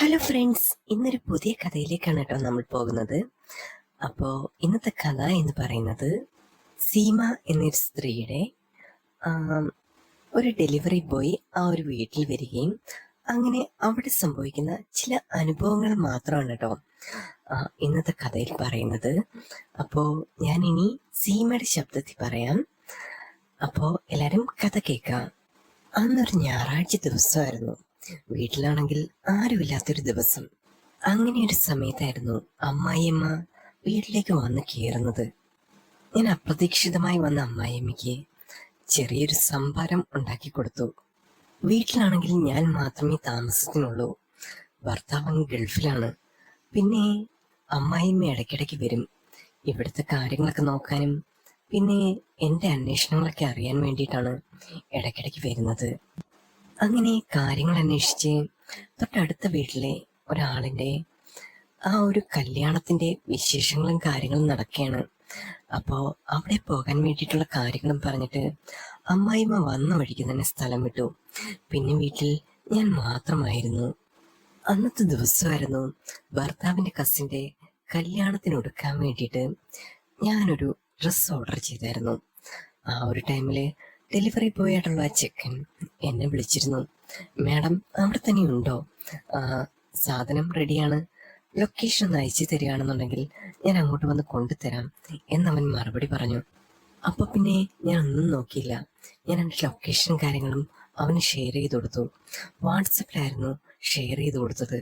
Hello friends ഇന്നൊരു പുതിയ കഥയിലേക്കാണ് കേട്ടോ നമ്മൾ പോകുന്നത്. അപ്പോൾ ഇന്നത്തെ കഥ എന്ന് പറയുന്നത് സീമ എന്നൊരു സ്ത്രീയുടെ ഒരു ഡെലിവറി ബോയ് ആ ഒരു വീട്ടിൽ വരികയും അങ്ങനെ അവിടെ സംഭവിക്കുന്ന ചില അനുഭവങ്ങൾ മാത്രമാണ് കേട്ടോ ഇന്നത്തെ കഥയിൽ പറയുന്നത്. അപ്പോൾ ഞാൻ ഇനി സീമയുടെ ശബ്ദത്തിൽ പറയാം. അപ്പോൾ എല്ലാവരും കഥ കേൾക്കാം. അന്നൊരു ഞായറാഴ്ച ദിവസമായിരുന്നു. വീട്ടിലാണെങ്കിൽ ആരുമില്ലാത്തൊരു ദിവസം. അങ്ങനെ ഒരു സമയത്തായിരുന്നു അമ്മായിയമ്മ വീട്ടിലേക്ക് വന്ന് കയറുന്നത്. ഞാൻ അപ്രതീക്ഷിതമായി വന്ന അമ്മായിയമ്മയ്ക്ക് ചെറിയൊരു സംഭാരം ഉണ്ടാക്കി കൊടുത്തു. വീട്ടിലാണെങ്കിൽ ഞാൻ മാത്രമേ താമസത്തിനുള്ളൂ ഭർത്താവ് ഗൾഫിലാണ്. പിന്നെ അമ്മായിയമ്മ ഇടയ്ക്കിടയ്ക്ക് വരും. ഇവിടുത്തെ കാര്യങ്ങളൊക്കെ നോക്കാനും പിന്നെ എന്റെ അന്വേഷണങ്ങളൊക്കെ അറിയാൻ വേണ്ടിയിട്ടാണ് ഇടയ്ക്കിടയ്ക്ക് വരുന്നത്. അങ്ങനെ കാര്യങ്ങൾ അന്വേഷിച്ച് തൊട്ടടുത്ത വീട്ടിലെ ഒരാളിന്റെ ആ ഒരു കല്യാണത്തിന്റെ വിശേഷങ്ങളും കാര്യങ്ങളും നടക്കുകയാണ്. അപ്പോൾ അവിടെ പോകാൻ വേണ്ടിയിട്ടുള്ള കാര്യങ്ങളും പറഞ്ഞിട്ട് അമ്മായിമ്മ വന്ന വഴിക്ക് തന്നെ സ്ഥലം വിട്ടു. പിന്നെ വീട്ടിൽ ഞാൻ മാത്രമായിരുന്നു. അന്നത്തെ ദിവസമായിരുന്നു ഭർത്താവിന്റെ കസിന്റെ കല്യാണത്തിന് ഒടുക്കാൻ വേണ്ടിയിട്ട് ഞാനൊരു ഡ്രസ്സ് ഓർഡർ ചെയ്തായിരുന്നു. ആ ഒരു ടൈമിൽ ഡെലിവറി ബോയ് ആയിട്ടുള്ള ആ ചെക്കൻ എന്നെ വിളിച്ചിരുന്നു. മാഡം അവിടെ തന്നെ ഉണ്ടോ? സാധനം റെഡിയാണ് ലൊക്കേഷൻ ഒന്ന് അയച്ചു തരികയാണെന്നുണ്ടെങ്കിൽ ഞാൻ അങ്ങോട്ട് വന്ന് കൊണ്ടുതരാം എന്നവൻ മറുപടി പറഞ്ഞു. അപ്പൊ പിന്നെ ഞാൻ ഒന്നും നോക്കിയില്ല. ഞാൻ എന്റെ ലൊക്കേഷൻ കാര്യങ്ങളും അവന് ഷെയർ ചെയ്ത് കൊടുത്തു. വാട്സപ്പിലായിരുന്നു ഷെയർ ചെയ്ത് കൊടുത്തത്.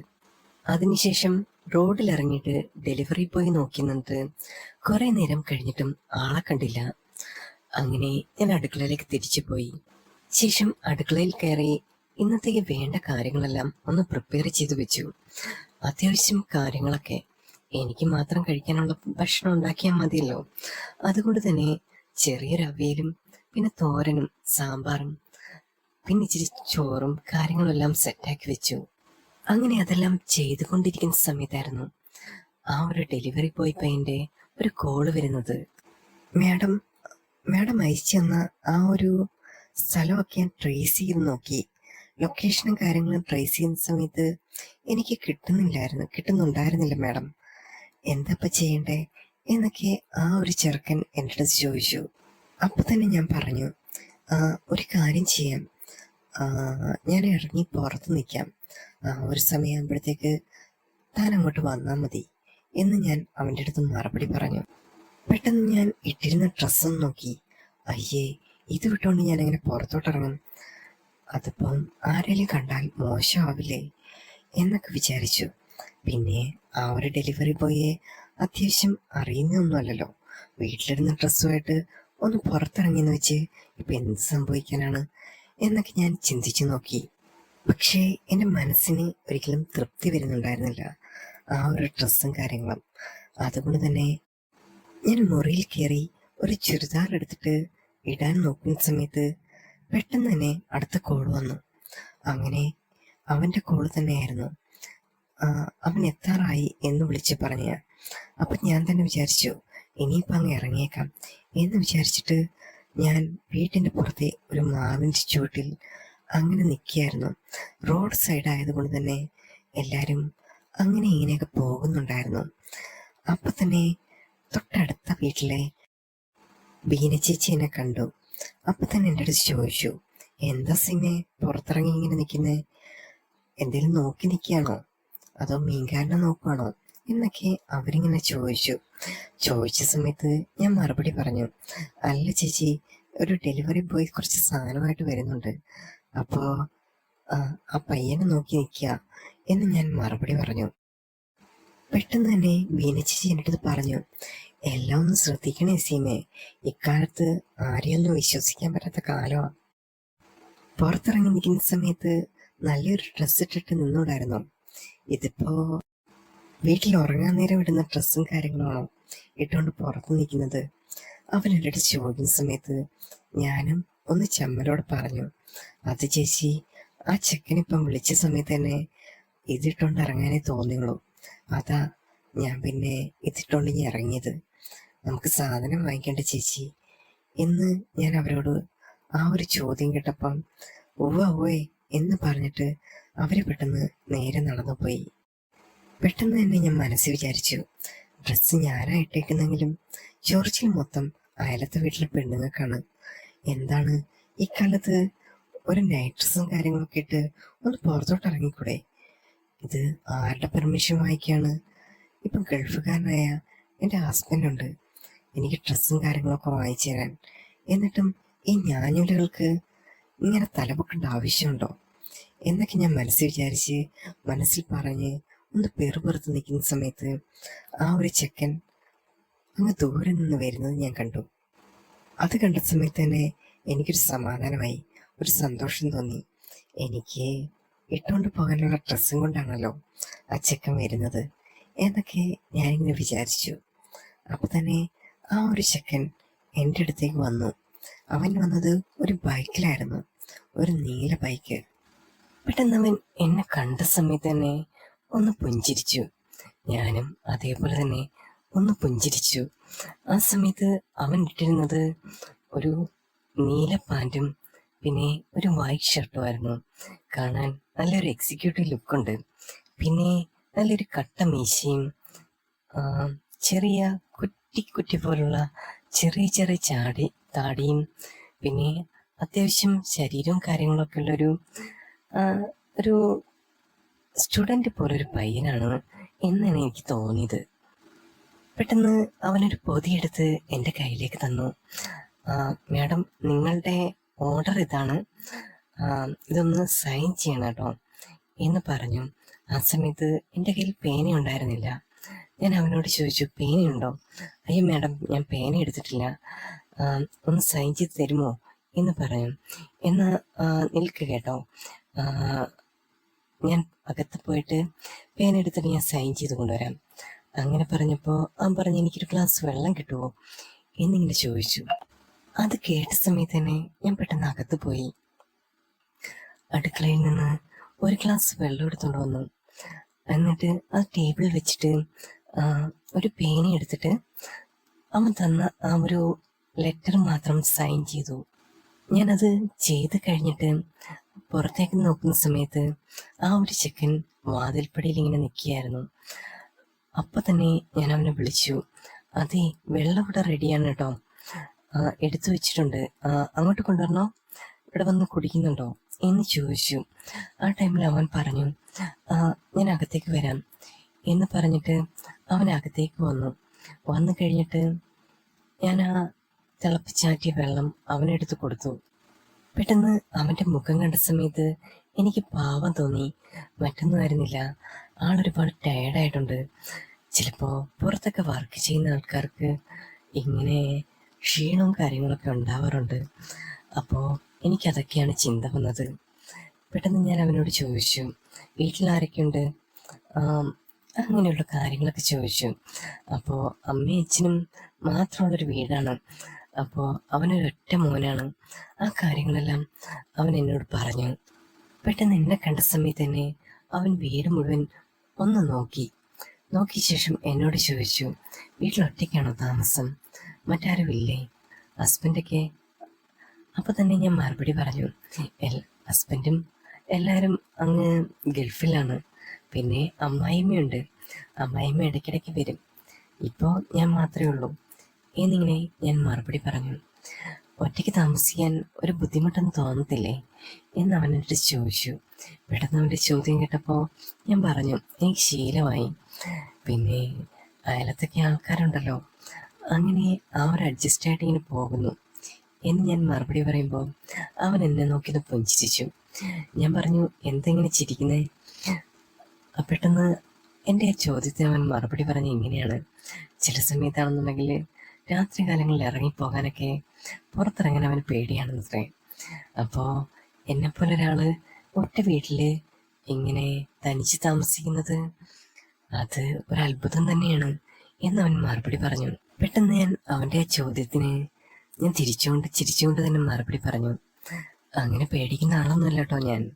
അതിനുശേഷം റോഡിൽ ഇറങ്ങിയിട്ട് ഡെലിവറി ബോയ് നോക്കി നിന്നിട്ട് കുറെ നേരം കഴിഞ്ഞിട്ടും ആളെ കണ്ടില്ല. അങ്ങനെ ഞാൻ അടുക്കളയിലേക്ക് തിരിച്ചു പോയി ശേഷം അടുക്കളയിൽ കയറി ഇന്നത്തേക്ക് വേണ്ട കാര്യങ്ങളെല്ലാം ഒന്ന് പ്രിപ്പയർ ചെയ്ത് വെച്ചു. അത്യാവശ്യം കാര്യങ്ങളൊക്കെ. എനിക്ക് മാത്രം കഴിക്കാനുള്ള ഭക്ഷണം ഉണ്ടാക്കിയാൽ മതിയല്ലോ. അതുകൊണ്ട് തന്നെ ചെറിയൊരു പിന്നെ തോരനും സാമ്പാറും പിന്നെ ഇച്ചിരി ചോറും കാര്യങ്ങളെല്ലാം സെറ്റാക്കി വെച്ചു. അങ്ങനെ അതെല്ലാം ചെയ്തുകൊണ്ടിരിക്കുന്ന സമയത്തായിരുന്നു ആ ഒരു ഡെലിവറി ബോയ് പയ്യന്റെ ഒരു കോൾ വരുന്നത്. മാഡം മാഡം അയച്ചു തന്ന ആ ഒരു സ്ഥലമൊക്കെ ഞാൻ ട്രേസ് ചെയ്ത് നോക്കി. ലൊക്കേഷനും കാര്യങ്ങളും ട്രേസ് ചെയ്യുന്ന സമയത്ത് എനിക്ക് കിട്ടുന്നില്ലായിരുന്നു. കിട്ടുന്നുണ്ടായിരുന്നില്ല മാഡം. എന്താപ്പ ചെയ്യണ്ടേ? എന്നൊക്കെ ആ ഒരു ചെറുക്കൻ എന്റെ അടുത്ത് ചോദിച്ചു. അപ്പൊ തന്നെ ഞാൻ പറഞ്ഞു ഒരു കാര്യം ചെയ്യാം. ഞാൻ ഇറങ്ങി പുറത്ത് നിൽക്കാം. ഒരു സമയമാകുമ്പോഴത്തേക്ക് താൻ അങ്ങോട്ട് വന്നാൽ മതി. എന്ന് ഞാൻ അവന്റെ അടുത്ത് മറുപടി പറഞ്ഞു. പെട്ടെന്ന് ഞാൻ ഇട്ടിരുന്ന ഡ്രസ്സും നോക്കി. അയ്യേ ഇത് വിട്ടുകൊണ്ട് ഞാൻ എങ്ങനെ പുറത്തോട്ടിറങ്ങും. അതിപ്പം ആരെങ്കിലും കണ്ടാൽ മോശമാവില്ലേ? എന്നൊക്കെ വിചാരിച്ചു. പിന്നെ ആ ഒരു ഡെലിവറി ബോയെ അത്യാവശ്യം അറിയുന്നൊന്നുമല്ലല്ലോ. വീട്ടിലിരുന്ന ഡ്രസ്സുമായിട്ട് ഒന്ന് പുറത്തിറങ്ങിയെന്ന് വെച്ച് ഇപ്പം എന്ത് സംഭവിക്കാനാണ് എന്നൊക്കെ ഞാൻ ചിന്തിച്ചു നോക്കി. പക്ഷേ എന്റെ മനസ്സിന് ഒരിക്കലും തൃപ്തി വരുന്നുണ്ടായിരുന്നില്ല ആ ഒരു ഡ്രസ്സും കാര്യങ്ങളും. അതുകൊണ്ട് തന്നെ ഞാൻ മുറിയിൽ കയറി ഒരു ചുരിദാർ എടുത്തിട്ട് ഇടാൻ നോക്കുന്ന സമയത്ത് പെട്ടെന്ന് തന്നെ അടുത്ത കോൾ വന്നു. അങ്ങനെ അവന്റെ കോൾ തന്നെയായിരുന്നു. അവൻ എത്താറായി എന്ന് വിളിച്ച് പറഞ്ഞ. അപ്പം ഞാൻ തന്നെ വിചാരിച്ചു ഇനിയിപ്പോൾ അങ്ങ് ഇറങ്ങിയേക്കാം എന്ന് വിചാരിച്ചിട്ട് ഞാൻ വീട്ടിന്റെ പുറത്തെ ഒരു മാവിന്റെ ചുവട്ടിൽ അങ്ങനെ നിൽക്കുകയായിരുന്നു. റോഡ് സൈഡ് ആയതുകൊണ്ട് തന്നെ എല്ലാവരും അങ്ങനെ ഇങ്ങനെയൊക്കെ പോകുന്നുണ്ടായിരുന്നു. അപ്പം തന്നെ തൊട്ടടുത്ത വീട്ടിലെ ബീന ചേച്ചി കണ്ടു. അപ്പൊ തന്നെ എന്റെ അടുത്ത് ചോദിച്ചു എന്താ സിമെ പുറത്തിറങ്ങി ഇങ്ങനെ നിൽക്കുന്നേ? എന്തേലും നോക്കി നിൽക്കുകയാണോ? അതോ മീൻകാരനെ നോക്കുവാണോ? എന്നൊക്കെ അവരിങ്ങനെ ചോദിച്ചു. ചോദിച്ച സമയത്ത് ഞാൻ മറുപടി പറഞ്ഞു അല്ല ചേച്ചി ഒരു ഡെലിവറി ബോയ് കുറച്ച് സാധനമായിട്ട് വരുന്നുണ്ട്. അപ്പോ ആ, ആ പയ്യനെ നോക്കി നിൽക്കുക എന്ന് ഞാൻ മറുപടി പറഞ്ഞു. പെട്ടെന്ന് തന്നെ ബീന ചേച്ചി എന്റെ അടുത്ത് പറഞ്ഞു. എല്ലാം ഒന്ന് ശ്രദ്ധിക്കണേ സീമേ. ഇക്കാലത്ത് ആരെയൊന്നും വിശ്വസിക്കാൻ പറ്റാത്ത കാലമാണ് പുറത്തിറങ്ങി നിൽക്കുന്ന സമയത്ത് നല്ലൊരു ഡ്രസ്സ് ഇട്ടിട്ട് നിന്നോടായിരുന്നു. ഇതിപ്പോ വീട്ടിൽ ഉറങ്ങാൻ നേരം ഇടുന്ന ഡ്രസ്സും കാര്യങ്ങളാണോ ഇട്ടുകൊണ്ട് പുറത്ത് നിൽക്കുന്നത്? അവൻ അടുത്ത് ചോദിക്കുന്ന സമയത്ത് ഞാനും ഒന്ന് ചമ്മലോട് പറഞ്ഞു. അത് ചേച്ചി ആ ചെക്കനിപ്പം വിളിച്ച സമയത്ത് തന്നെ ഇതിട്ടുകൊണ്ട് ഇറങ്ങാനേ തോന്നിയുള്ളൂ അതാ ഞാൻ പിന്നെ ഇതിട്ടോണ്ട് ഇനി ഇറങ്ങിയത്. നമുക്ക് സാധനം വാങ്ങിക്കേണ്ട ചേച്ചി. എന്ന് ഞാൻ അവരോട് ആ ഒരു ചോദ്യം കേട്ടപ്പം ഉവ്വ ഉവ്വേ എന്ന് പറഞ്ഞിട്ട് അവർ പെട്ടെന്ന് നേരെ നടന്നുപോയി. പെട്ടെന്ന് തന്നെ ഞാൻ മനസ്സ് വിചാരിച്ചു ഡ്രസ്സ് ഞാനാ ഇട്ടേക്കുന്നെങ്കിലും ചോർച്ചിൽ മൊത്തം അയലത്തെ വീട്ടിലെ പെണ്ണുങ്ങൾക്കാണ്. എന്താണ് ഇക്കാലത്ത് ഒരു നൈറ്റ് ഡ്രസ്സും കാര്യങ്ങളൊക്കെ ഇട്ട് ഒന്ന് പുറത്തോട്ട് ഇറങ്ങിക്കൂടെ? ഇത് ആരുടെ പെർമിഷൻ വാങ്ങിക്കുകയാണ് ഇപ്പം ഗൾഫുകാരനായ എന്റെ ഹസ്ബൻഡുണ്ട് എനിക്ക് ഡ്രസ്സും കാര്യങ്ങളൊക്കെ വാങ്ങിച്ചു തരാൻ. എന്നിട്ടും ഈ ഞാഞ്ഞൂലുകൾക്ക് ഇങ്ങനെ തലപൊക്കേണ്ട ആവശ്യമുണ്ടോ? എന്നൊക്കെ ഞാൻ മനസ്സിൽ വിചാരിച്ച് മനസ്സിൽ പറഞ്ഞ് ഒന്ന് പെറുപുറത്ത് നിൽക്കുന്ന സമയത്ത് ആ ഒരു ചെക്കൻ അങ്ങ് ദൂരെ നിന്ന് വരുന്നത് ഞാൻ കണ്ടു. അത് കണ്ട സമയത്ത് തന്നെ എനിക്കൊരു സമാധാനമായി ഒരു സന്തോഷം തോന്നി. എനിക്ക് ഇട്ടുകൊണ്ട് പോകാനുള്ള ഡ്രസ്സും കൊണ്ടാണല്ലോ ആ വരുന്നത് എന്നൊക്കെ ഞാനിങ്ങനെ വിചാരിച്ചു. അപ്പം തന്നെ ആ ഒരു ചെക്കൻ എന്റെ അടുത്തേക്ക് വന്നു. അവൻ വന്നത് ഒരു ബൈക്കിലായിരുന്നു. ഒരു നീല ബൈക്ക്. പെട്ടെന്ന് അവൻ എന്നെ കണ്ട സമയത്ത് തന്നെ ഒന്ന് പുഞ്ചിരിച്ചു. ഞാനും അതേപോലെ തന്നെ ഒന്ന് പുഞ്ചിരിച്ചു. ആ സമയത്ത് അവൻ ഇട്ടിരുന്നത് ഒരു നീല പാന്റും പിന്നെ ഒരു വൈറ്റ് ഷർട്ടുമായിരുന്നു കാണാൻ നല്ലൊരു എക്സിക്യൂട്ടീവ് ലുക്കുണ്ട് പിന്നെ നല്ലൊരു കട്ട മീശയും ചെറിയ കുറ്റി കുറ്റി പോലുള്ള ചെറിയ ചെറിയ ചാടി താടിയും പിന്നെ അത്യാവശ്യം ശരീരവും കാര്യങ്ങളൊക്കെ ഉള്ളൊരു ഒരു സ്റ്റുഡന്റ് പോലൊരു പയ്യനാണ് എന്നാണ് എനിക്ക് തോന്നിയത്. പെട്ടെന്ന് അവനൊരു പൊതിയെടുത്ത് എന്റെ കയ്യിലേക്ക് തന്നു. മാഡം നിങ്ങളുടെ ഓർഡർ ഇതാണ്. ഇതൊന്ന് സൈൻ ചെയ്യണം കേട്ടോ. എന്ന് പറഞ്ഞു. ആ സമയത്ത് എന്റെ കയ്യിൽ പേന ഉണ്ടായിരുന്നില്ല. ഞാൻ അവനോട് ചോദിച്ചു പേനയുണ്ടോ? അയ്യോ മാഡം ഞാൻ പേന എടുത്തിട്ടില്ല. ഒന്ന് സൈൻ ചെയ്ത് തരുമോ? എന്ന് പറഞ്ഞു. എന്ന് നിൽക്ക് കേട്ടോ. ഞാൻ അകത്ത് പോയിട്ട് പേന എടുത്തിട്ട് ഞാൻ സൈൻ ചെയ്ത് കൊണ്ടുവരാം. അങ്ങനെ പറഞ്ഞപ്പോൾ അവൻ പറഞ്ഞു എനിക്കൊരു ഗ്ലാസ് വെള്ളം കിട്ടുമോ എന്നിങ്ങനെ ചോദിച്ചു. അത് കേട്ട സമയത്ത് തന്നെ ഞാൻ പെട്ടെന്ന് അകത്ത് പോയി. അടുക്കളയിൽ നിന്ന് ഒരു ഗ്ലാസ് വെള്ളം എടുത്തുകൊണ്ട് വന്നു. എന്നിട്ട് ആ ടേബിളിൽ വെച്ചിട്ട് ഒരു പേന എടുത്തിട്ട് അവൻ തന്ന ആ ഒരു ലെറ്റർ മാത്രം സൈൻ ചെയ്തു. ഞാനത് ചെയ്ത് കഴിഞ്ഞിട്ട് പുറത്തേക്ക് നോക്കുന്ന സമയത്ത് ആ ഒരു ചെക്കൻ വാതിൽപ്പടിയിൽ ഇങ്ങനെ നിൽക്കുകയായിരുന്നു. അപ്പൊ തന്നെ ഞാൻ അവനെ വിളിച്ചു. അതെ വെള്ളം ഇവിടെ റെഡിയാണ് കേട്ടോ. എടുത്തു വെച്ചിട്ടുണ്ട്. അങ്ങോട്ട് കൊണ്ടുവരണോ? ഇവിടെ വന്ന് കുടിക്കുന്നുണ്ടോ? എന്ന് ചോദിച്ചു. ആ ടൈമിൽ അവൻ പറഞ്ഞു ഞാൻ അകത്തേക്ക് വരാം. എന്ന് പറഞ്ഞിട്ട് അവൻ അകത്തേക്ക് വന്നു. വന്നു കഴിഞ്ഞിട്ട് ഞാൻ ആ തിളപ്പിച്ചാറ്റിയ വെള്ളം അവനെടുത്ത് കൊടുത്തു. പെട്ടെന്ന് അവന്റെ മുഖം കണ്ട സമയത്ത് എനിക്ക് പാവം തോന്നി. മറ്റൊന്നും ആയിരുന്നില്ല. ആളൊരുപാട് ടയർഡായിട്ടുണ്ട് ചിലപ്പോൾ പുറത്തൊക്കെ വർക്ക് ചെയ്യുന്ന ആൾക്കാർക്ക് ഇങ്ങനെ ക്ഷീണവും കാര്യങ്ങളൊക്കെ ഉണ്ടാവാറുണ്ട്. അപ്പോൾ എനിക്കതൊക്കെയാണ് ചിന്ത വന്നത്. പെട്ടെന്ന് ഞാൻ അവനോട് ചോദിച്ചു വീട്ടിൽ ആരൊക്കെയുണ്ട് അങ്ങനെയുള്ള കാര്യങ്ങളൊക്കെ ചോദിച്ചു. അപ്പോൾ അമ്മയും അച്ഛനും മാത്രമുള്ളൊരു വീടാണ്. അപ്പോൾ അവനൊരു ഒറ്റ മോനാണ്. ആ കാര്യങ്ങളെല്ലാം അവൻ എന്നോട് പറഞ്ഞു. പെട്ടെന്ന് എന്നെ കണ്ട സമയത്ത് തന്നെ അവൻ വീട് മുഴുവൻ ഒന്ന് നോക്കി. നോക്കിയ ശേഷം എന്നോട് ചോദിച്ചു വീട്ടിൽ ഒറ്റയ്ക്കാണോ താമസം? മറ്റാരും ഇല്ലേ ഹസ്ബൻഡൊക്കെ അപ്പൊ തന്നെ ഞാൻ മറുപടി പറഞ്ഞു. എൽ ഹസ്ബൻഡും എല്ലാവരും അങ്ങ് ഗൾഫിലാണ്. പിന്നെ അമ്മായിമ്മയുണ്ട്. അമ്മായിമ്മ ഇടയ്ക്കിടയ്ക്ക് വരും. ഇപ്പോൾ ഞാൻ മാത്രമേ ഉള്ളൂ. എന്നിങ്ങനെ ഞാൻ മറുപടി പറഞ്ഞു. ഒറ്റയ്ക്ക് താമസിക്കാൻ ഒരു ബുദ്ധിമുട്ടെന്ന് തോന്നത്തില്ലേ? എന്ന് അവനോട് ചോദിച്ചു. പെട്ടെന്ന് അവന്റെ ചോദ്യം കേട്ടപ്പോൾ ഞാൻ പറഞ്ഞു എനിക്ക് ശീലമായി. പിന്നെ അയലത്തൊക്കെ ആൾക്കാരുണ്ടല്ലോ. അങ്ങനെ ആ ഒരു അഡ്ജസ്റ്റ് ആയിട്ട് ഇങ്ങനെ പോകുന്നു. എന്ന് ഞാൻ മറുപടി പറയുമ്പോൾ അവൻ എന്നെ നോക്കി ഒന്ന് പുഞ്ചിരിച്ചു ഞാൻ പറഞ്ഞു എന്തെങ്ങനെ ചിരിക്കുന്നേ? പെട്ടെന്ന് എന്റെ ചോദ്യത്തിന് അവൻ മറുപടി പറഞ്ഞ ഇങ്ങനെയാണ്. ചില സമയത്താണെന്നുണ്ടെങ്കിൽ രാത്രികാലങ്ങളിൽ ഇറങ്ങിപ്പോകാനൊക്കെ പുറത്തിറങ്ങാൻ അവന് പേടിയാണെന്നത്രേ. അപ്പോൾ എന്നെപ്പോലെ ഒരാൾ ഒറ്റ വീട്ടിൽ ഇങ്ങനെ തനിച്ച് താമസിക്കുന്നത് അത് ഒരത്ഭുതം തന്നെയാണ് എന്ന് അവൻ മറുപടി പറഞ്ഞു. പെട്ടെന്ന് ഞാൻ അവന്റെ ചോദ്യത്തിന് ഞാൻ തിരിച്ചുകൊണ്ട് ചിരിച്ചുകൊണ്ട് തന്നെ മറുപടി പറഞ്ഞു. അങ്ങനെ പേടിക്കുന്ന ആളൊന്നുമല്ല കേട്ടോ ഞാൻ.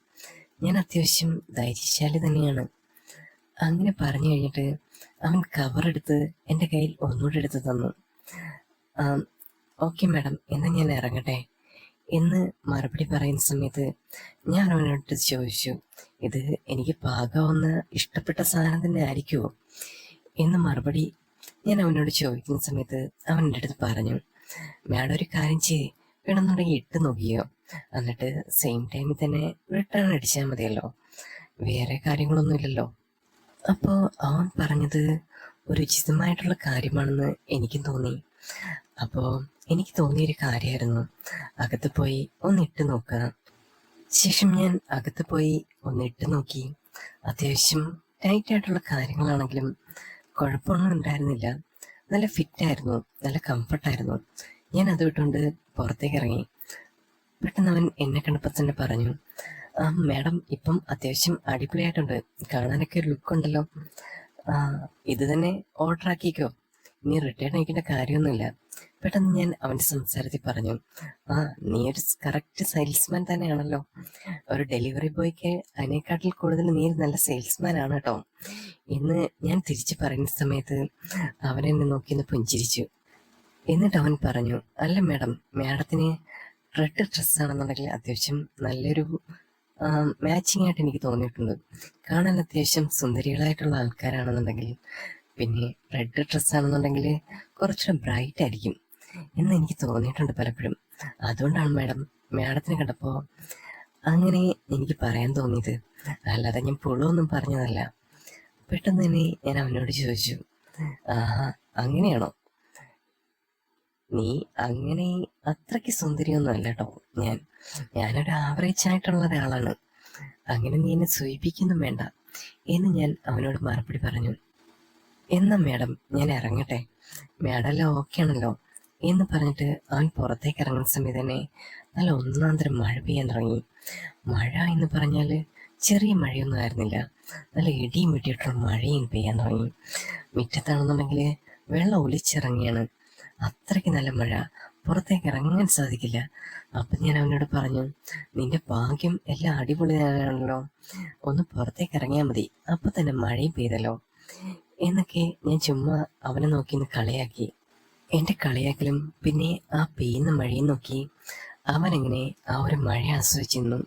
ഞാൻ അത്യാവശ്യം ധൈര്യശാലി തന്നെയാണ്. അങ്ങനെ പറഞ്ഞു കഴിഞ്ഞിട്ട് അവൻ കവറെടുത്ത് എന്റെ കയ്യിൽ ഒന്നുകൂടെ എടുത്ത് തന്നു. ഓക്കെ മാഡം എന്നാൽ ഞാൻ ഇറങ്ങട്ടെ? എന്ന് മറുപടി പറയുന്ന സമയത്ത് ഞാൻ അവനോട് ചോദിച്ചു ഇത് എനിക്ക് പാകാവുന്ന ഇഷ്ടപ്പെട്ട സാധനം തന്നെ ആയിരിക്കുമോ എന്ന് മറുപടി ഞാൻ അവനോട് ചോദിക്കുന്ന സമയത്ത് അവൻ എന്റെ അടുത്ത് പറഞ്ഞു മാഡം ഒരു കാര്യം ചെയ്യ്. വേണമെന്നുണ്ടെങ്കിൽ ഇട്ട് നോക്കിയോ എന്നിട്ട് സെയിം ടൈമിൽ തന്നെ റിട്ടേൺ അടിച്ചാൽ മതിയല്ലോ. വേറെ കാര്യങ്ങളൊന്നുമില്ലല്ലോ. അപ്പോൾ അവൻ പറഞ്ഞത് ഒരു ഉചിതമായിട്ടുള്ള കാര്യമാണെന്ന് എനിക്കും തോന്നി. അപ്പോൾ എനിക്ക് തോന്നിയൊരു കാര്യമായിരുന്നു അകത്ത് പോയി ഒന്ന് ഇട്ട് നോക്കുക ശേഷം ഞാൻ അകത്ത് പോയി ഒന്ന് ഇട്ട് നോക്കി. അത്യാവശ്യം ടൈറ്റ് ആയിട്ടുള്ള കാര്യങ്ങളാണെങ്കിലും കുഴപ്പമൊന്നും ഉണ്ടായിരുന്നില്ല. നല്ല ഫിറ്റ് ആയിരുന്നു നല്ല കംഫർട്ടായിരുന്നു. ഞാൻ അത് വിട്ടുകൊണ്ട് പുറത്തേക്ക് ഇറങ്ങി പെട്ടെന്ന് അവൻ എന്നെ കണ്ടപ്പോൾ തന്നെ പറഞ്ഞു ആ മാഡം ഇപ്പം അത്യാവശ്യം അടിപൊളിയായിട്ടുണ്ട്. കാണാനൊക്കെ ഒരു ലുക്ക് ഉണ്ടല്ലോ. ഇത് തന്നെ ഓർഡർ ആക്കിക്കോ. ഇനി റിട്ടേൺ അയക്കേണ്ട കാര്യമൊന്നുമില്ല. പെട്ടെന്ന് ഞാൻ അവന്റെ സംസാരത്തിൽ പറഞ്ഞു ആ നീ ഒരു കറക്റ്റ് സെയിൽസ്മാൻ തന്നെയാണല്ലോ. ഒരു ഡെലിവറി ബോയ്ക്ക് അതിനേക്കാട്ടിൽ കൂടുതൽ നീ ഒരു നല്ല സെയിൽസ്മാൻ ആണ് കേട്ടോ. എന്ന് ഞാൻ തിരിച്ചു പറയുന്ന സമയത്ത് അവൻ എന്നെ നോക്കി ഒന്ന് പുഞ്ചിരിച്ചു. എന്നിട്ട് അവൻ പറഞ്ഞു അല്ല മാഡം മാഡത്തിന് റെഡ് ഡ്രസ്സാണെന്നുണ്ടെങ്കിൽ അത്യാവശ്യം നല്ലൊരു മാച്ചിങ് ആയിട്ട് എനിക്ക് തോന്നിയിട്ടുണ്ട്. കാണാൻ അത്യാവശ്യം സുന്ദരികളായിട്ടുള്ള ആൾക്കാരാണെന്നുണ്ടെങ്കിൽ പിന്നെ റെഡ് ഡ്രസ്സാണെന്നുണ്ടെങ്കിൽ കുറച്ചുകൂടെ ബ്രൈറ്റ് ആയിരിക്കും. എന്ന് എനിക്ക് തോന്നിയിട്ടുണ്ട് പലപ്പോഴും. അതുകൊണ്ടാണ് മാഡം മാഡത്തിനെ കണ്ടപ്പോൾ അങ്ങനെ എനിക്ക് പറയാൻ തോന്നിയത്. അല്ലാതെ ഞാൻ പുള്ളൊന്നും പറഞ്ഞതല്ല. പെട്ടെന്ന് തന്നെ ഞാൻ അവനോട് ചോദിച്ചു ആഹാ അങ്ങനെയാണോ? നീ അങ്ങനെ അത്രയ്ക്ക് സുന്ദരിയൊന്നും അല്ല കേട്ടോ ഞാൻ ഞാനൊരു ആവറേജ് ആയിട്ടുള്ള ഒരാളാണ്. അങ്ങനെ നീ എന്നെ സൂചിപ്പിക്കൊന്നും വേണ്ട എന്ന് ഞാൻ അവനോട് മറുപടി പറഞ്ഞു. എന്നാ മാഡം ഞാൻ ഇറങ്ങട്ടെ. മാഡം എല്ലാം ഓക്കെ ആണല്ലോ. എന്ന് പറഞ്ഞിട്ട് അവൻ പുറത്തേക്ക് ഇറങ്ങുന്ന സമയത്ത് തന്നെ നല്ല ഒന്നാം തരം മഴ പെയ്യാൻ തുടങ്ങി മഴ എന്ന് പറഞ്ഞാൽ ചെറിയ മഴയൊന്നും ആയിരുന്നില്ല. നല്ല ഇടിയും വെട്ടിയിട്ടുള്ള മഴയും പെയ്യാൻ തുടങ്ങി. മുറ്റത്താണെന്നുണ്ടെങ്കിൽ വെള്ളം ഒലിച്ചിറങ്ങിയാണ്. അത്രയ്ക്ക് നല്ല മഴ. പുറത്തേക്ക് ഇറങ്ങാൻ സാധിക്കില്ല. അപ്പം ഞാൻ അവനോട് പറഞ്ഞു നിന്റെ ഭാഗ്യം എല്ലാം അടിപൊളിയാണല്ലോ. ഒന്ന് പുറത്തേക്ക് ഇറങ്ങിയാൽ മതി. അപ്പം തന്നെ മഴയും പെയ്തല്ലോ എന്നൊക്കെ ഞാൻ ചുമ്മാ അവനെ നോക്കി ഒന്ന് കളിയാക്കി. എന്റെ കളിയാക്കലും പിന്നെ ആ പെയ്യുന്ന മഴയും നോക്കി അവനെങ്ങനെ ആ ഒരു മഴ ആസ്വദിച്ചിരുന്നു.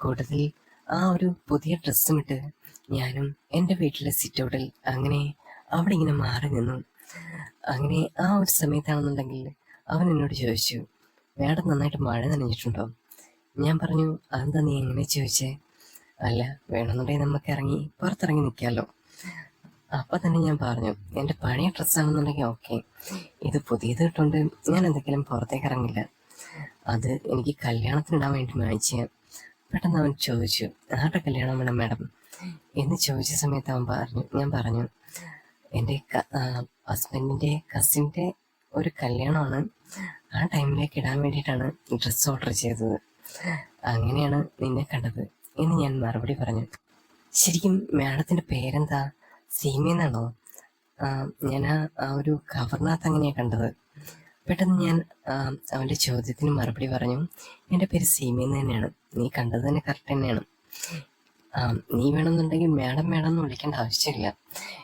കൂട്ടത്തിൽ ആ ഒരു പുതിയ ഡ്രസ്സും ഇട്ട് ഞാനും എന്റെ വീട്ടിലെ സിറ്റൗട്ടിൽ അങ്ങനെ അവിടെ ഇങ്ങനെ മാറി നിന്നു. അങ്ങനെ ആ ഒരു സമയത്താണെന്നുണ്ടെങ്കിൽ അവൻ എന്നോട് ചോദിച്ചു വേട നന്നായിട്ട് മഴ നനഞ്ഞിട്ടുണ്ടോ? ഞാൻ പറഞ്ഞു അതെന്താ നീ എങ്ങനെ ചോദിച്ചേ? അല്ല വേണമെന്നുണ്ടെങ്കിൽ നമുക്ക് ഇറങ്ങി പുറത്തിറങ്ങി നിൽക്കാമല്ലോ അപ്പൊ തന്നെ ഞാൻ പറഞ്ഞു എന്റെ പഴയ ഡ്രസ്സാണെന്നുണ്ടെങ്കിൽ ഓക്കെ ഇത് പുതിയത് ഇട്ടുകൊണ്ട് ഞാൻ എന്തെങ്കിലും പുറത്തേക്ക് ഇറങ്ങില്ല. അത് എനിക്ക് കല്യാണത്തിനിടാൻ വേണ്ടി വാങ്ങിച്ച. പെട്ടെന്ന് അവൻ ചോദിച്ചു ആരുടെ കല്യാണം വേണം മാഡം എന്ന് ചോദിച്ച സമയത്ത് അവൻ പറഞ്ഞു ഞാൻ പറഞ്ഞു എന്റെ ഹസ്ബൻഡിന്റെ കസിന്റെ ഒരു കല്യാണമാണ്. ആ ടൈമിലേക്ക് ഇടാൻ വേണ്ടിയിട്ടാണ് ഡ്രസ്സ് ഓർഡർ ചെയ്തത്. അങ്ങനെയാണ് നിന്നെ കണ്ടത്. എന്ന് ഞാൻ മറുപടി പറഞ്ഞു. ശരിക്കും മാഡത്തിന്റെ പേരെന്താ? സീമയെന്നാണോ ഞാൻ ആ ഒരു കവറിനകത്ത് അങ്ങനെയാണ് കണ്ടത്. പെട്ടെന്ന് ഞാൻ അവന്റെ ചോദ്യത്തിന് മറുപടി പറഞ്ഞു. എന്റെ പേര് സീമയെന്ന് തന്നെയാണ്. നീ കണ്ടത് തന്നെ കറക്റ്റ് തന്നെയാണ്. നീ വേണമെന്നുണ്ടെങ്കിൽ മാഡം മാഡം എന്ന് വിളിക്കേണ്ട ആവശ്യമില്ല.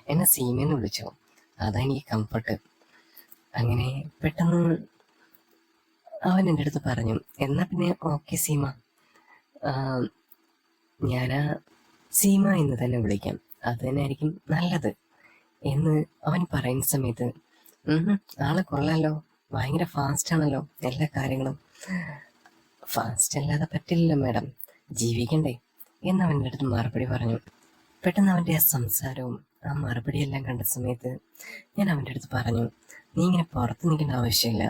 എന്നെ സീമയെന്ന് വിളിച്ചു. അതാണ് എനിക്ക് കംഫർട്ട് അങ്ങനെ പെട്ടെന്ന് അവൻ എന്റെ അടുത്ത് പറഞ്ഞു. എന്നാ പിന്നെ ഓക്കെ സീമ. ഞാൻ സീമ എന്ന് തന്നെ വിളിക്കാം. അത് തന്നെ ആയിരിക്കും നല്ലത് എന്ന് അവൻ പറയുന്ന സമയത്ത് ആളെ കൊള്ളാലോ. ഭയങ്കര ഫാസ്റ്റ് ആണല്ലോ എല്ലാ കാര്യങ്ങളും. ഫാസ്റ്റ് അല്ലാതെ പറ്റില്ലല്ലോ മാഡം ജീവിക്കണ്ടേ? എന്ന് അവന്റെ അടുത്ത് മറുപടി പറഞ്ഞു. പെട്ടെന്ന് അവന്റെ ആ സംസാരവും ആ മറുപടിയെല്ലാം കണ്ട സമയത്ത് ഞാൻ അവന്റെ അടുത്ത് പറഞ്ഞു നീ ഇങ്ങനെ പുറത്ത് നിൽക്കേണ്ട ആവശ്യമില്ല.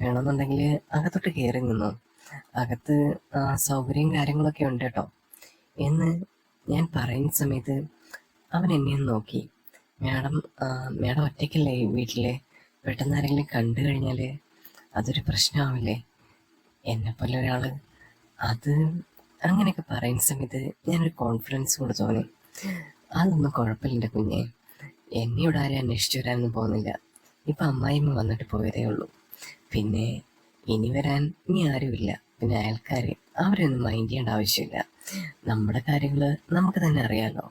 വേണമെന്നുണ്ടെങ്കിൽ അകത്തോട്ട് കയറി നിന്നു. അകത്ത് ആ, സൗകര്യവും കാര്യങ്ങളൊക്കെ ഉണ്ട് കേട്ടോ. എന്ന് ഞാൻ പറയുന്ന സമയത്ത് അവൻ എന്നെയും നോക്കി. മാഡം മാഡം ഒറ്റയ്ക്കല്ലേ ഈ വീട്ടിലെ? പെട്ടെന്ന് ആരെങ്കിലും കണ്ടു കഴിഞ്ഞാൽ അതൊരു പ്രശ്നമാവില്ലേ? എന്നെപ്പോലെ ഒരാൾ അത് അങ്ങനെയൊക്കെ പറയുന്ന സമയത്ത് ഞാനൊരു കോൺഫിഡൻസ് കൂടെ തോന്നി അതൊന്നും കുഴപ്പമില്ല കുഞ്ഞെ. എന്നെ ഇവിടെ ആരും അന്വേഷിച്ചു വരാനൊന്നും പോകുന്നില്ല. ഇപ്പം അമ്മായിമ്മ വന്നിട്ട് പോയതേ ഉള്ളൂ. പിന്നെ ഇനി വരാൻ ഇനി ആരുമില്ല. പിന്നെ അയൽക്കാർ അവരൊന്നും മൈൻഡ് ചെയ്യേണ്ട ആവശ്യമില്ല. നമ്മുടെ കാര്യങ്ങൾ നമുക്ക് തന്നെ അറിയാലോ.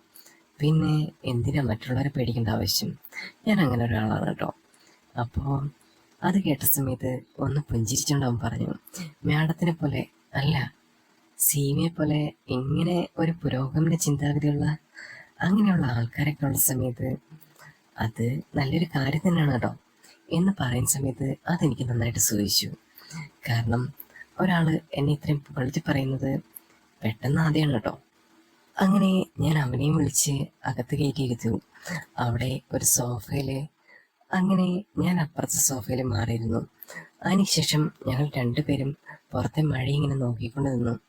പിന്നെ എന്തിനാ മറ്റുള്ളവരെ പേടിക്കേണ്ട ആവശ്യം? ഞാൻ അങ്ങനെ ഒരാളാണ് കേട്ടോ. അപ്പോൾ അത് കേട്ട സമയത്ത് ഒന്ന് പുഞ്ചിരിച്ചുകൊണ്ട് അവൻ പറഞ്ഞു. മാഡത്തിനെ പോലെ അല്ല സീമയെ പോലെ ഇങ്ങനെ ഒരു പുരോഗമന ചിന്താഗതിയുള്ള അങ്ങനെയുള്ള ആൾക്കാരൊക്കെ ഉള്ള സമയത്ത് അത് നല്ലൊരു കാര്യം തന്നെയാണ് കേട്ടോ എന്ന് പറയുന്ന സമയത്ത് അതെനിക്ക് നന്നായിട്ട് സൂചിച്ചു കാരണം ഒരാൾ എന്നെ ഇത്രയും പുകഴ്ത്തി പറയുന്നത് പെട്ടെന്ന് ആദ്യമാണ് കേട്ടോ. അങ്ങനെ ഞാൻ അവനെയും വിളിച്ച് അകത്ത് കയറ്റിയിരുത്തു അവിടെ ഒരു സോഫയിൽ അങ്ങനെ ഞാൻ അപ്പുറത്തെ സോഫയിൽ മാറിയിരുന്നു. അതിനുശേഷം ഞങ്ങൾ രണ്ടുപേരും പുറത്തെ മഴ ഇങ്ങനെ നോക്കിക്കൊണ്ട് നിന്നു.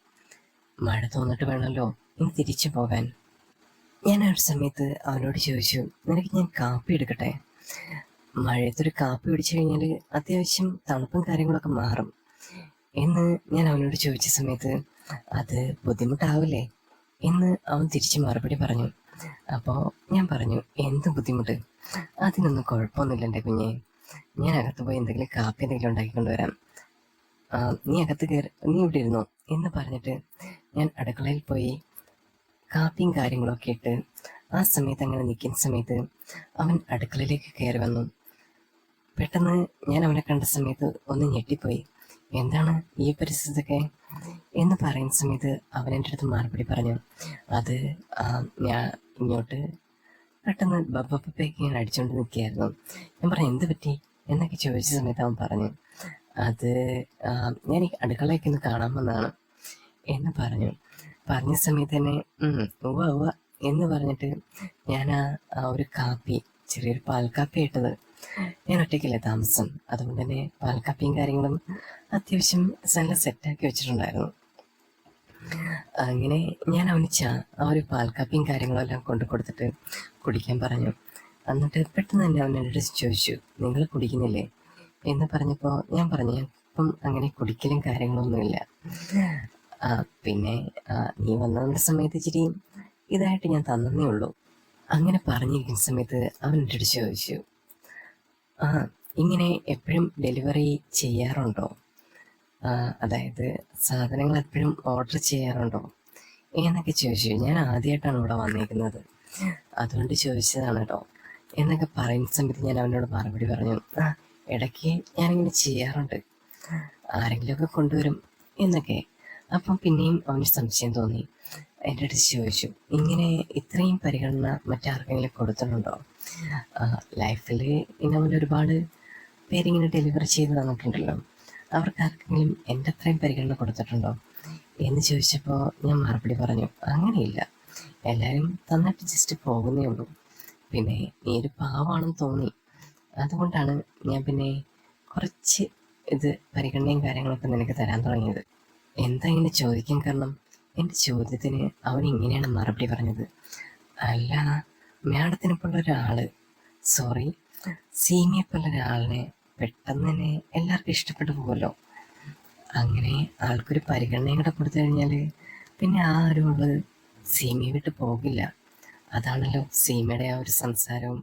മഴ തോന്നിട്ട് വേണമല്ലോ ഇനി തിരിച്ചു പോകാൻ. ഞാൻ ആ ഒരു സമയത്ത് അവനോട് ചോദിച്ചു നിനക്ക് ഞാൻ കാപ്പി എടുക്കട്ടെ? മഴയത്തൊരു കാപ്പി പിടിച്ചു കഴിഞ്ഞാൽ അത്യാവശ്യം തണുപ്പും കാര്യങ്ങളൊക്കെ മാറും. എന്ന് ഞാൻ അവനോട് ചോദിച്ച സമയത്ത് അത് ബുദ്ധിമുട്ടാവില്ലേ? എന്ന് അവൻ തിരിച്ചു മറുപടി പറഞ്ഞു. അപ്പോൾ ഞാൻ പറഞ്ഞു എന്ത് ബുദ്ധിമുട്ട്? അതിനൊന്നും കുഴപ്പമൊന്നുമില്ല എന്റെ കുഞ്ഞെ. ഞാൻ അകത്ത് പോയി എന്തെങ്കിലും കാപ്പി എന്തെങ്കിലും ഉണ്ടാക്കിക്കൊണ്ട് വരാം നീ അകത്ത് കയറി നീ ഇവിടെ ഇരുന്നു? എന്ന് പറഞ്ഞിട്ട് ഞാൻ അടുക്കളയിൽ പോയി കാപ്പിയും കാര്യങ്ങളൊക്കെ ഇട്ട് ആ സമയത്ത് അങ്ങനെ നിൽക്കുന്ന സമയത്ത് അവൻ അടുക്കളയിലേക്ക് കയറി വന്നു. പെട്ടെന്ന് ഞാൻ അവനെ കണ്ട സമയത്ത് ഒന്ന് ഞെട്ടിപ്പോയി. എന്താണ് ഈ പരിസ്ഥിതിയൊക്കെ? എന്ന് പറയുന്ന സമയത്ത് അവൻ എന്റെ അടുത്ത് മറുപടി പറഞ്ഞു അത് ഞാൻ ഇങ്ങോട്ട് പെട്ടെന്ന് ബബ്ബപ്പേക്ക് ഞാൻ അടിച്ചുകൊണ്ട് നിൽക്കുകയായിരുന്നു. ഞാൻ പറഞ്ഞു എന്ത് പറ്റി? എന്നൊക്കെ ചോദിച്ച സമയത്ത് അവൻ പറഞ്ഞു അത് ഞാൻ ഈ അടുക്കളയൊക്കെ ഒന്ന് കാണാൻ വന്നതാണ്. എന്ന് പറഞ്ഞു. പറഞ്ഞ സമയത്ത് തന്നെ ഉവ്വ ഉവ്വ എന്ന് പറഞ്ഞിട്ട് ഞാൻ ആ ഒരു കാപ്പി ചെറിയൊരു പാൽക്കാപ്പി ഇട്ടത് ഞാൻ ഒറ്റയ്ക്കല്ലേ താമസം. അതുകൊണ്ട് തന്നെ പാൽക്കാപ്പിയും കാര്യങ്ങളും അത്യാവശ്യം നല്ല സെറ്റാക്കി വെച്ചിട്ടുണ്ടായിരുന്നു. അങ്ങനെ ഞാൻ അവന് ചാ ആ ഒരു പാൽക്കാപ്പിയും കാര്യങ്ങളും എല്ലാം കൊണ്ടു കൊടുത്തിട്ട് കുടിക്കാൻ പറഞ്ഞു. എന്നിട്ട് പെട്ടെന്ന് തന്നെ അവൻ അടുത്ത് ചോദിച്ചു നിങ്ങൾ കുടിക്കുന്നില്ലേ? എന്ന് പറഞ്ഞപ്പോൾ ഞാൻ പറഞ്ഞു "ഞാൻ ഇപ്പം അങ്ങനെ കുടിക്കലും കാര്യങ്ങളൊന്നുമില്ല. പിന്നെ നീ വന്ന സമയത്ത് ഇച്ചിരി ഇതായിട്ട് ഞാൻ തന്നേ ഉള്ളൂ. അങ്ങനെ പറഞ്ഞിരിക്കുന്ന സമയത്ത് അവൻ അടുത്ത് ചോദിച്ചു ഇങ്ങനെ എപ്പോഴും ഡെലിവറി ചെയ്യാറുണ്ടോ? അതായത് സാധനങ്ങൾ എപ്പോഴും ഓർഡർ ചെയ്യാറുണ്ടോ? എന്നൊക്കെ ചോദിച്ചു. ഞാൻ ആദ്യമായിട്ടാണ് ഇവിടെ വന്നിരിക്കുന്നത് അതുകൊണ്ട് ചോദിച്ചതാണ് കേട്ടോ. എന്നൊക്കെ പറയുന്ന സമയത്ത് ഞാൻ അവനോട് മറുപടി പറഞ്ഞു. ഇടയ്ക്ക് ഞാനിങ്ങനെ ചെയ്യാറുണ്ട്. ആരെങ്കിലുമൊക്കെ കൊണ്ടുവരും എന്നൊക്കെ. അപ്പം പിന്നെയും അവന് സംശയം തോന്നി. എന്റെ അടുത്ത് ചോദിച്ചു ഇങ്ങനെ ഇത്രയും പരിഗണന മറ്റാർക്കെങ്കിലും കൊടുത്തിട്ടുണ്ടോ? ലൈഫിൽ ഇങ്ങനെ ഒരുപാട് പേരിങ്ങനെ ഡെലിവറി ചെയ്ത് തന്നിട്ടുണ്ടല്ലോ. അവർക്ക് ആർക്കെങ്കിലും എന്റെ അത്രയും പരിഗണന കൊടുത്തിട്ടുണ്ടോ? എന്ന് ചോദിച്ചപ്പോൾ ഞാൻ മറുപടി പറഞ്ഞു അങ്ങനെയില്ല. എല്ലാവരും തന്നിട്ട് ജസ്റ്റ് പോകുന്നേ ഉള്ളൂ. പിന്നെ നീ ഒരു പാവാണെന്ന് തോന്നി. അതുകൊണ്ടാണ് ഞാൻ പിന്നെ കുറച്ച് ഇത് പരിഗണനയും കാര്യങ്ങളൊക്കെ നിനക്ക് തരാൻ തുടങ്ങിയത്. എന്താ ഇങ്ങനെ ചോദിക്കാൻ കാരണം എന്റെ ചോദ്യത്തിന് അവൻ ഇങ്ങനെയാണ് മറുപടി പറഞ്ഞത്. അല്ല മാഡത്തിനെ പോലെ ഒരാൾ. സോറി സീമിയെ പോലെ ഒരാളിനെ പെട്ടെന്ന് തന്നെ എല്ലാവർക്കും ഇഷ്ടപ്പെട്ടു പോകുമല്ലോ അങ്ങനെ ആൾക്കൊരു പരിഗണനയും കൂടെ കൊടുത്തു കഴിഞ്ഞാൽ പിന്നെ ആരും ഉള്ളത് സീമി വിട്ട് പോകില്ല. അതാണല്ലോ സീമയുടെ ആ ഒരു സംസാരവും.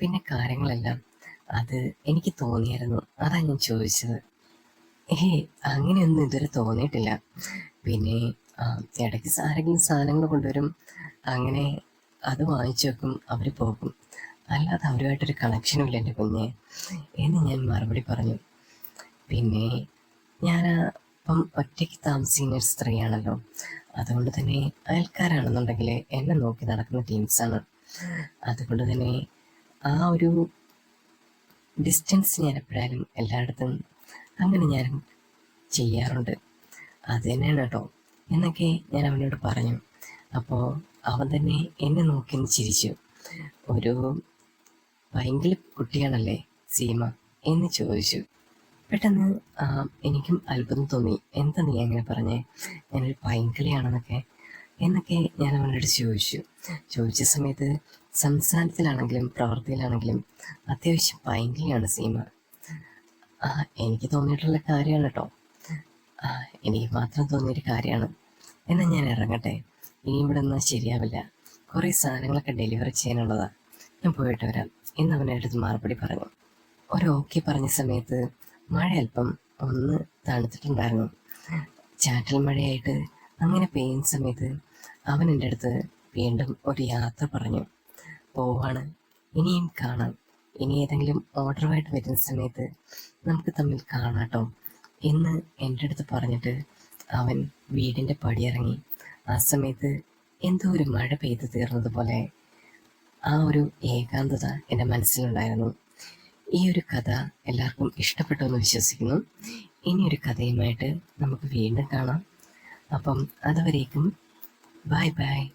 പിന്നെ കാര്യങ്ങളെല്ലാം. അത് എനിക്ക് തോന്നിയായിരുന്നു. അതാ ഞാൻ ചോദിച്ചത്. ഏ അങ്ങനെയൊന്നും ഇതുവരെ തോന്നിയിട്ടില്ല. പിന്നെ ഇടയ്ക്ക് ആരെങ്കിലും സാധനങ്ങൾ കൊണ്ടുവരും. അങ്ങനെ അത് വാങ്ങിച്ചു വെക്കും അവർ പോകും. അല്ലാതെ അവരുമായിട്ടൊരു കണക്ഷനും ഇല്ല എന്റെ കുഞ്ഞെ. എന്ന് ഞാൻ മറുപടി പറഞ്ഞു. പിന്നെ ഞാൻ ഇപ്പം ഒറ്റയ്ക്ക് താമസിക്കുന്ന ഒരു സ്ത്രീയാണല്ലോ. അതുകൊണ്ട് തന്നെ അയൽക്കാരാണെന്നുണ്ടെങ്കിൽ എന്നെ നോക്കി നടക്കുന്ന ടീംസാണ് അതുകൊണ്ട് തന്നെ ആ ഒരു ഡിസ്റ്റൻസ് ഞാൻ എപ്പോഴായാലും എല്ലായിടത്തും അങ്ങനെ ഞാൻ ചെയ്യാറുണ്ട്. അത് തന്നെയാണ് കേട്ടോ. എന്നൊക്കെ ഞാൻ അവനോട് പറഞ്ഞു. അപ്പോൾ അവൻ തന്നെ എന്നെ നോക്കി ചിരിച്ചു. ഒരു ഭയങ്കര കുട്ടിയാണല്ലേ സീമ? എന്ന് ചോദിച്ചു. പെട്ടെന്ന് എനിക്കും അത്ഭുതം തോന്നി. എന്താ നീ അങ്ങനെ പറഞ്ഞേ? ഞാനൊരു പൈങ്കിളിയാണെന്നൊക്കെ. എന്നൊക്കെ ഞാൻ അവനോട് ചോദിച്ചു. ചോദിച്ച സമയത്ത് സംസാരത്തിലാണെങ്കിലും പ്രവൃത്തിയിലാണെങ്കിലും അത്യാവശ്യം പൈങ്കിളിയാണ് സീമ. എനിക്ക് തോന്നിയിട്ടുള്ള കാര്യമാണ് കേട്ടോ എനിക്ക് മാത്രം തോന്നിയൊരു കാര്യമാണ്. എന്നാൽ ഞാൻ ഇറങ്ങട്ടെ. ഇനി ഇവിടെ നിന്നാൽ ശരിയാവില്ല. കുറേ സാധനങ്ങളൊക്കെ ഡെലിവറി ചെയ്യാനുള്ളതാണ് ഞാൻ പോയിട്ട് വരാം. എന്ന് അവന്റെ അടുത്ത് മറുപടി പറഞ്ഞു. ഒരു ഓക്കെ പറഞ്ഞ സമയത്ത് മഴ അല്പം ഒന്ന് തണുത്തിട്ടുണ്ടായിരുന്നു. ചാറ്റൽ മഴയായിട്ട് അങ്ങനെ പെയ്യുന്ന സമയത്ത് അവൻ എന്റെ അടുത്ത് വീണ്ടും ഒരു യാത്ര പറഞ്ഞു. പോവാണ്. ഇനിയും കാണാം. ഇനി ഏതെങ്കിലും ഓർഡറുമായിട്ട് വരുന്ന സമയത്ത് നമുക്ക് തമ്മിൽ കാണാട്ടോ. എന്ന് എന്റെ അടുത്ത് പറഞ്ഞിട്ട് അവൻ വീടിന്റെ പടിയിറങ്ങി. ആ സമയത്ത് എന്തോ ഒരു മഴ പെയ്തു തീർന്നതുപോലെ ആ ഒരു ഏകാന്തത എന്റെ മനസ്സിലുണ്ടായിരുന്നു. ഈ ഒരു കഥ എല്ലാവർക്കും ഇഷ്ടപ്പെട്ടു എന്ന് വിശ്വസിക്കുന്നു. ഒരു കഥയുമായിട്ട് നമുക്ക് വീണ്ടും കാണാം. അപ്പം അതുവരേക്കും ബൈ ബൈ.